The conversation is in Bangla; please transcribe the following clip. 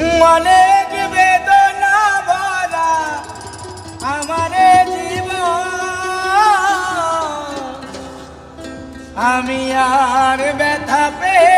অনেক বেদনা ভরা আমার জীবন? আমি আর ব্যথা পেয়ে